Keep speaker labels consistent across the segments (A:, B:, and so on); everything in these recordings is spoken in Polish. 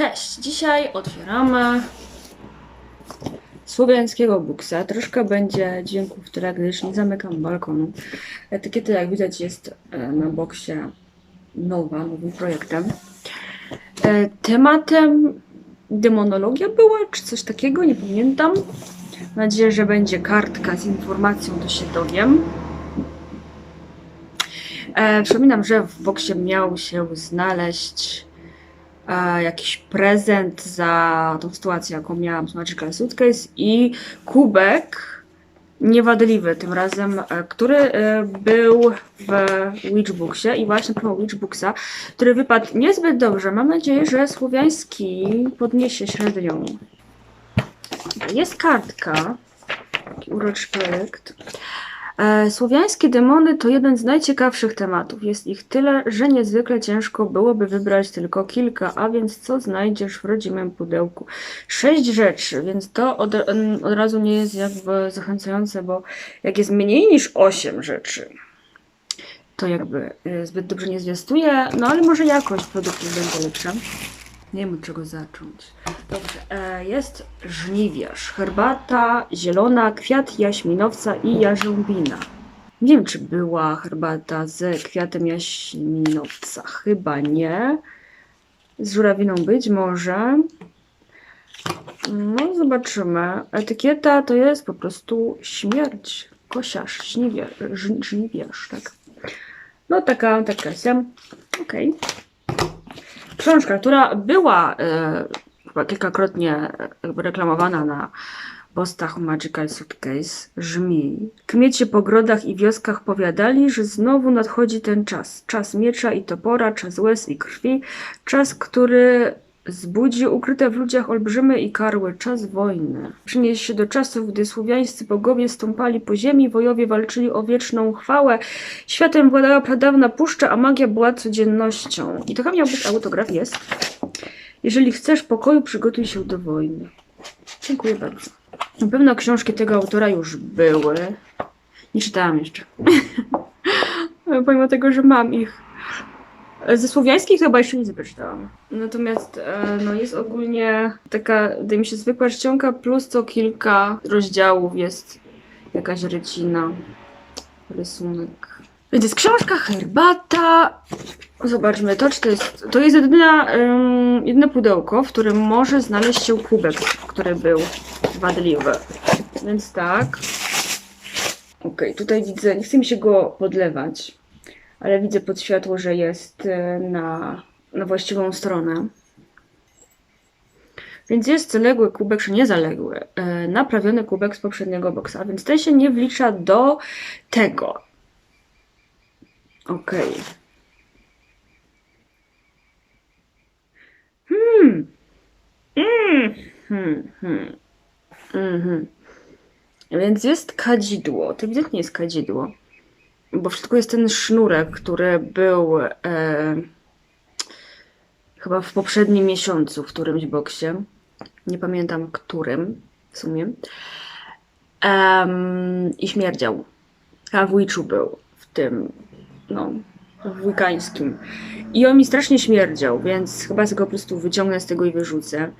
A: Cześć! Dzisiaj otwieramy słowiańskiego buksa. Troszkę będzie dźwięków w gdyż nie zamykam balkonu. Etykieta, jak widać, jest e, na boksie nowa, nowym projektem. E, Tematem demonologia była, czy coś takiego, nie pamiętam. Mam nadzieję, że będzie kartka z informacją, to się dowiem. E, przypominam, że w boksie miał się znaleźć jakiś prezent za tą sytuację, jaką miałam z Magical Suitcase i kubek niewadliwy tym razem, e, który e, był w Witchbooksie i właśnie pro Witchbooksa, który wypadł niezbyt dobrze. Mam nadzieję, że słowiański podniesie średnią. Jest kartka, taki uroczy projekt. E, Słowiańskie demony to jeden z najciekawszych tematów. Jest ich tyle, że niezwykle ciężko byłoby wybrać tylko kilka, a więc co znajdziesz w rodzimym pudełku? Sześć rzeczy, więc to od, em, od razu nie jest jakby zachęcające, bo jak jest mniej niż osiem rzeczy, to jakby e, zbyt dobrze nie zwiastuje, no ale może jakość produktów będzie lepsza. Nie wiem od czego zacząć. Dobrze, e, jest żniwiarz, herbata zielona, kwiat jaśminowca i jarzębina. Nie wiem, czy była herbata z kwiatem jaśminowca. Chyba nie. Z żurawiną być może. No, zobaczymy. Etykieta to jest po prostu śmierć. Kosiarz, żniwiarz, żniwiarz tak. No, taka, taka się. Okej książka, która była e, chyba kilkakrotnie e, reklamowana na postach Magical Suitcase, brzmi Kmiecie po grodach i wioskach powiadali, że znowu nadchodzi ten czas. Czas miecza i topora, czas łez i krwi, czas, który zbudzi ukryte w ludziach olbrzymy i karły, czas wojny. Przyniesie się do czasów, gdy słowiańscy bogowie stąpali po ziemi, wojowie walczyli o wieczną chwałę, Światem władała pradawna puszcza, a magia była codziennością. I chyba miał być autograf, jest. Jeżeli chcesz pokoju, przygotuj się do wojny. Dziękuję bardzo. Na pewno książki tego autora już były. Nie czytałam jeszcze. Pomimo tego, że mam ich. Ze słowiańskich chyba jeszcze nie przeczytałam. Natomiast e, no, jest ogólnie taka, wydaje mi się, zwykła czcionka, plus co kilka rozdziałów jest jakaś rycina, rysunek. Więc jest książka, herbata. Zobaczmy, to czy to jest. To jest jedyna, ym, jedyne pudełko, w którym może znaleźć się kubek, który był wadliwy. Więc tak. Okej, tutaj widzę, nie chce mi się go podlewać, ale widzę pod światło, że jest y, na, na właściwą stronę. Więc jest zaległy kubek, czy niezaległy, y, naprawiony kubek z poprzedniego boksa, więc ten się nie wlicza do tego. Okej. Hmm. Mm. Hmm. Hmm. Mhm. Więc jest kadzidło. To ewidentnie jest kadzidło. Bo w środku jest ten sznurek, który był e, chyba w poprzednim miesiącu w którymś boksie. Nie pamiętam którym w sumie. I śmierdział. Witchu był w tym no, wujkańskim. I on mi strasznie śmierdział, więc chyba go po prostu wyciągnę z tego i wyrzucę.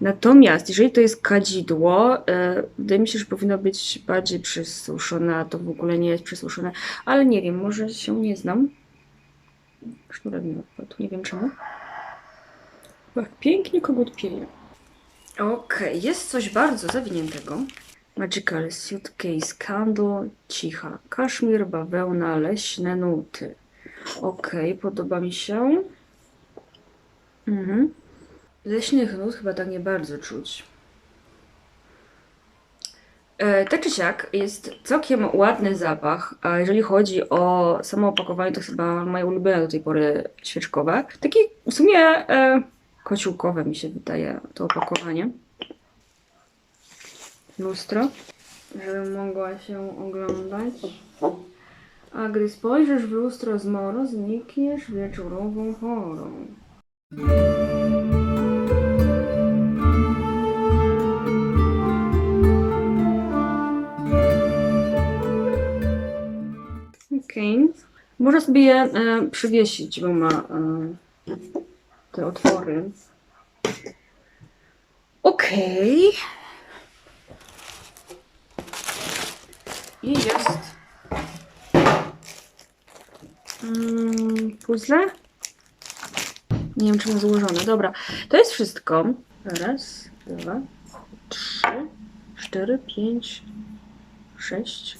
A: Natomiast jeżeli to jest kadzidło, e, wydaje mi się, że powinno być bardziej przesuszone, a to w ogóle nie jest przesuszone, ale nie wiem, może się nie znam. Sznurek mi odpadł, nie wiem czemu. Jak pięknie kogut pieje. Okej, jest coś bardzo zawiniętego. Magical Suitcase Candle, cicha. Kaszmir, bawełna, leśne nuty. Okej, podoba mi się. Mhm. Leśnych nut chyba tak nie bardzo czuć. E, tak czy siak, jest całkiem ładny zapach, a jeżeli chodzi o samo opakowanie, to chyba moje ulubione do tej pory świeczkowe. Takie w sumie e, mi się wydaje to opakowanie lustro, żebym mogła się oglądać. A gdy spojrzysz w lustro z moro, znikniesz wieczorową porą. Okej. Można sobie je e, przywiesić, bo ma e, te otwory. Okej. I jest mm, puzzle. Nie wiem, czym złożone. Dobra, to jest wszystko. Raz, dwa, trzy, cztery, pięć, sześć.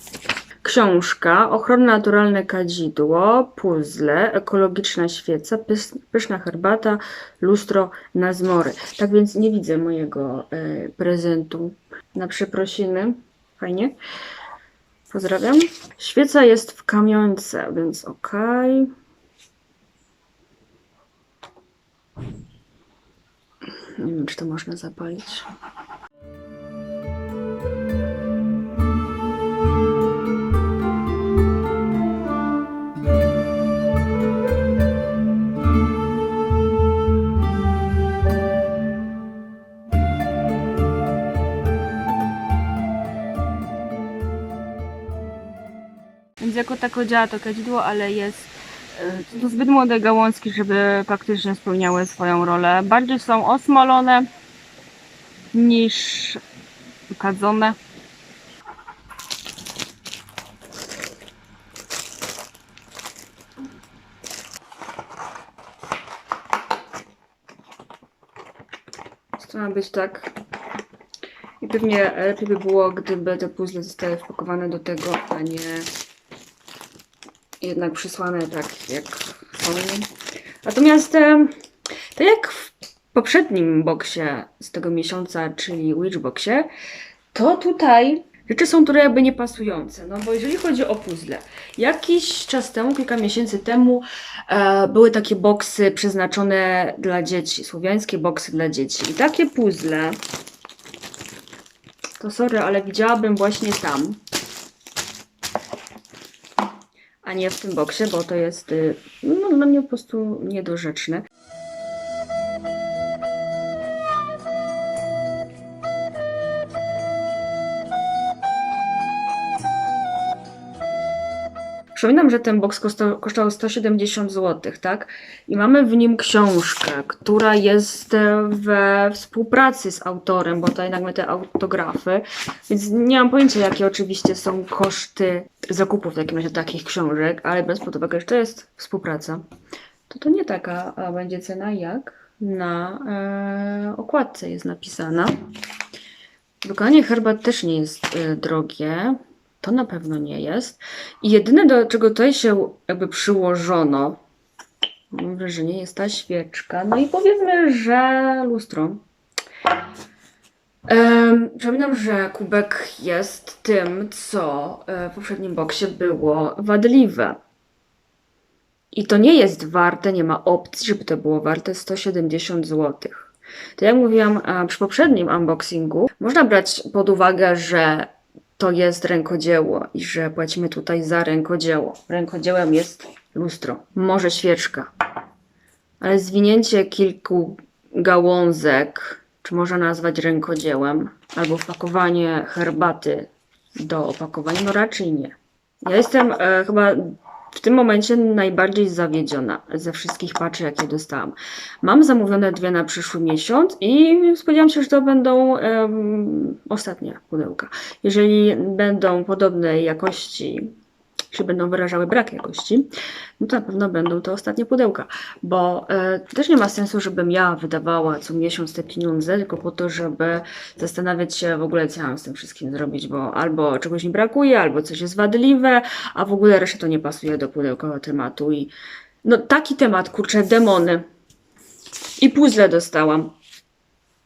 A: Książka, ochronne naturalne kadzidło, puzzle, ekologiczna świeca, pys- pyszna herbata, lustro na zmory. Tak więc nie widzę mojego e, prezentu na przeprosiny. Fajnie. Pozdrawiam. Świeca jest w kamionce, więc okej. Nie wiem, czy to można zapalić. Tako działa to kadzidło, ale jest e, to zbyt młode gałązki, żeby faktycznie spełniały swoją rolę. Bardziej są osmolone niż kadzone. To ma być tak. I pewnie lepiej by było, gdyby te puzzle zostały wpakowane do tego, a nie jednak przysłane tak jak są. Natomiast tak jak w poprzednim boksie z tego miesiąca, czyli Witchboxie, to tutaj rzeczy są które jakby niepasujące. No bo jeżeli chodzi o puzzle, jakiś czas temu, kilka miesięcy temu e, były takie boksy przeznaczone dla dzieci, słowiańskie boksy dla dzieci. I takie puzzle, to sorry, ale widziałabym właśnie tam a nie w tym boksie, bo to jest y, no, dla mnie po prostu niedorzeczne. Przypominam, że ten boks kosztował, kosztował 170 zł, tak? I mamy w nim książkę, która jest e, we współpracy z autorem, bo tutaj nagle te autografy, więc nie mam pojęcia, jakie oczywiście są koszty zakupów w takim razie takich książek, ale biorąc pod uwagę, że to jest współpraca, to to nie taka a będzie cena, jak na e, okładce jest napisana. Wykonanie herbat też nie jest e, drogie. To na pewno nie jest. I jedyne, do czego tutaj się jakby przyłożono, mam wrażenie, jest ta świeczka. No i powiedzmy, że lustro. Um, przypominam, że kubek jest tym, co e, w poprzednim boksie było wadliwe. I to nie jest warte, nie ma opcji, żeby to było warte 170 zł. To jak mówiłam e, przy poprzednim unboxingu, można brać pod uwagę, że to jest rękodzieło i że płacimy tutaj za rękodzieło. Rękodziełem jest lustro, może świeczka, ale zwinięcie kilku gałązek, czy można nazwać rękodziełem, albo wpakowanie herbaty do opakowania, no raczej nie. Ja jestem e, chyba w tym momencie najbardziej zawiedziona ze wszystkich patrzy, jakie dostałam. Mam zamówione dwie na przyszły miesiąc i spodziewam się, że to będą ostatnie pudełka. Jeżeli będą podobnej jakości, czy będą wyrażały brak jakości, no to na pewno będą to ostatnie pudełka, bo e, też nie ma sensu, żebym ja wydawała co miesiąc te pieniądze, tylko po to, żeby zastanawiać się w ogóle, co mam z tym wszystkim zrobić, bo albo czegoś mi brakuje, albo coś jest wadliwe, a w ogóle reszta to nie pasuje do pudełkowego tematu i no taki temat, kurczę, demony. I puzzle dostałam.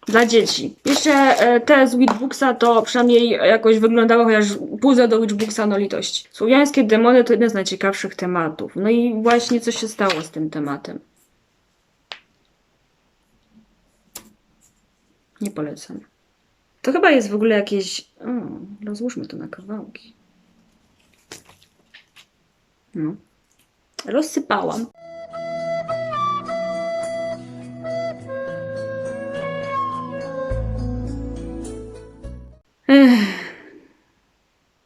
A: Dla dzieci. Jeszcze e, te z Witchbooksa to przynajmniej jakoś wyglądało, chociaż puzzle do Witchbooksa no litość. Słowiańskie demony to jeden z najciekawszych tematów. No i właśnie co się stało z tym tematem. Nie polecam. To chyba jest w ogóle jakieś... O, rozłóżmy to na kawałki. No. Rozsypałam.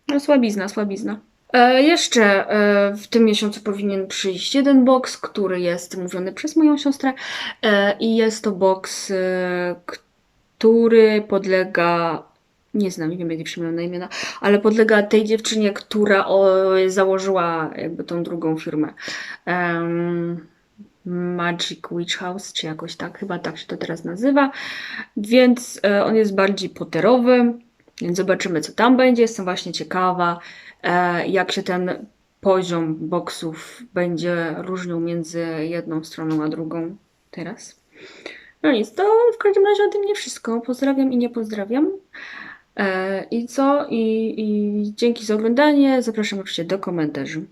A: No słabizna, słabizna. E, jeszcze e, w tym miesiącu powinien przyjść jeden box, który jest mówiony przez moją siostrę e, i jest to box, e, który podlega, nie znam, nie wiem jak przypomnę na imiona, ale podlega tej dziewczynie, która o, założyła jakby tą drugą firmę. Em, Magic Witch House, czy jakoś tak, chyba tak się to teraz nazywa. Więc e, on jest bardziej poterowy, więc zobaczymy, co tam będzie. Jestem właśnie ciekawa, e, jak się ten poziom boksów będzie różnił między jedną stroną a drugą teraz. No nic, to w każdym razie ode mnie wszystko. Pozdrawiam i nie pozdrawiam. E, I co? I, I dzięki za oglądanie. Zapraszam oczywiście do komentarzy,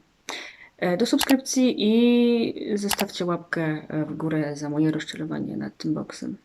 A: e, do subskrypcji i zostawcie łapkę w górę za moje rozczarowanie nad tym boksem.